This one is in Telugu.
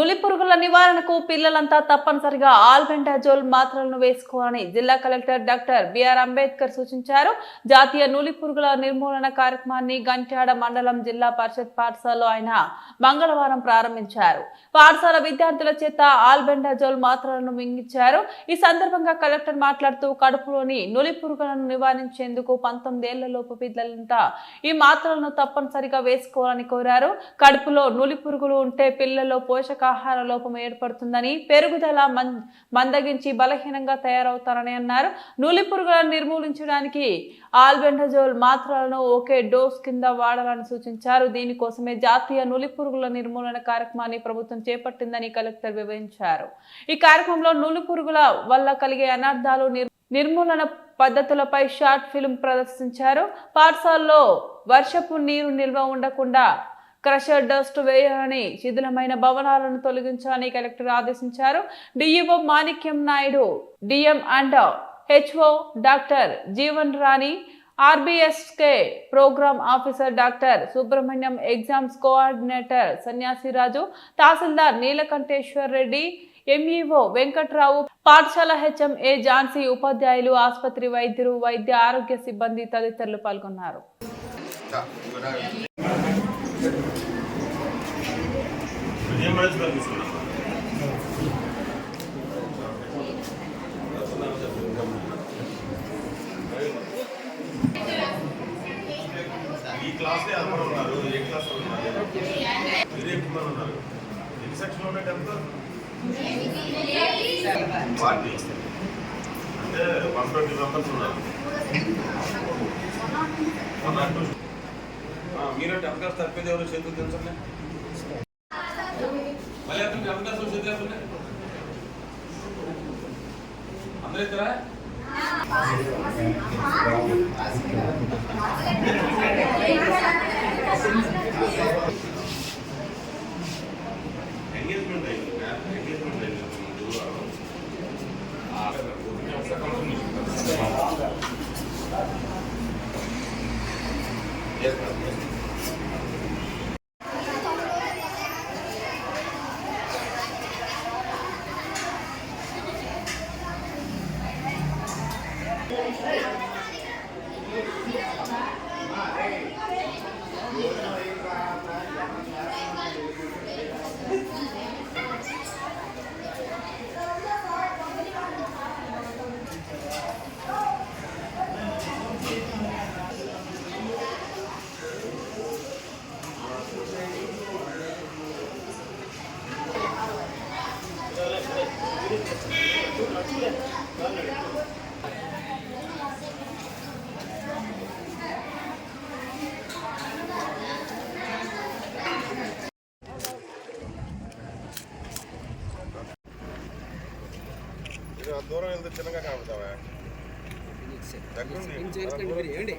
నులి పురుగుల నివారణకు పిల్లలంతా తప్పనిసరిగా ఆల్బెండాజోల్ మాత్రలను వేసుకోవాలని జిల్లా కలెక్టర్ డాక్టర్ బిఆర్ అంబేద్కర్ సూచించారు. జాతీయ నులి పురుగుల నిర్మూలన కార్యక్రమాన్ని గంట్యాడ మండలం జిల్లా పరిషత్ పాఠశాలలో ఆయన మంగళవారం ప్రారంభించారు. పాఠశాల విద్యార్థుల చేత ఆల్బెండాజోల్ మాత్రలను మింగించారు ఈ సందర్భంగా కలెక్టర్ మాట్లాడుతూ కడుపులోని నులి పురుగులను నివారించేందుకు పంతొమ్మిదేళ్ళలోపు పిల్లలంతా ఈ మాత్రలను తప్పనిసరిగా వేసుకోవాలని కోరారు. కడుపులో నులి పురుగులు ఉంటే పిల్లల్లో ఆహార లోపం ఏర్పడుతుందని పెరుగుదల మం- మందగించి బలహీనంగా తయారవుతారని అన్నారు. నూలి పురుగులను నిర్మూలించడానికి ఆల్బెండజోల్ మాత్రలను ఒకే డోస్ కింద వాడాలని సూచించారు. దీనికోసమే జాతీయ నూలి పురుగుల నిర్మూలన కార్యక్రమాన్ని ప్రభుత్వం చేపట్టిందని కలెక్టర్ వివరించారు. ఈ కార్యక్రమంలో నూలి పురుగుల వల్ల కలిగే అనర్థాలు నిర్మూలన పద్ధతులపై షార్ట్ ఫిల్మ్ ప్రదర్శించారు. పాఠశాలలో వర్షపు నీరు నిల్వ ఉండకుండా క్రషర్ డస్ట్ వేయాలని శిథిలమైన భవనాలను తొలగించాలని కలెక్టర్ ఆదేశించారు. DEO Manikyam Naidu DM and HO doctor Jeevan Rani RBSK program officer doctor Subrahmanyam exams coordinator Sanyasiraju tahsildar Neelakanteshwar Reddy MEO Venkatrao పాఠశాల హెచ్ఎం ఏ ఝాన్సీ ఉపాధ్యాయులు ఆసుపత్రి వైద్యులు వైద్య ఆరోగ్య సిబ్బంది తదితరులు పాల్గొన్నారు. ఈ క్లాస్ అందరూ ఉన్నారు? ఏ క్లాస్ ఉన్నారు? మీరు ఎక్కువ మంది ఉన్నారు. ఎన్ని సెక్షన్ ఉన్నాయి టెన్త్? ఫార్టీ. అంటే వన్ ట్వంటీ మెంబర్స్ ఉన్నారు. One మీరు టెన్త్ క్లాస్ తప్పింది ఎవరు చేతులు తెలుసండి? అందరూ ఇద్దరా ఎంగేజ్మెంట్ అయింది ఎంగేజ్మెంట్ అయింది గురువారం ఆ, పొద్దున్నే ఒకసారి confirmation ఇస్తాను. Yes, ma'am. Yes, ma'am. దూరం వెళ్తే చిన్నగా కనబడతావా దగ్గరుండి.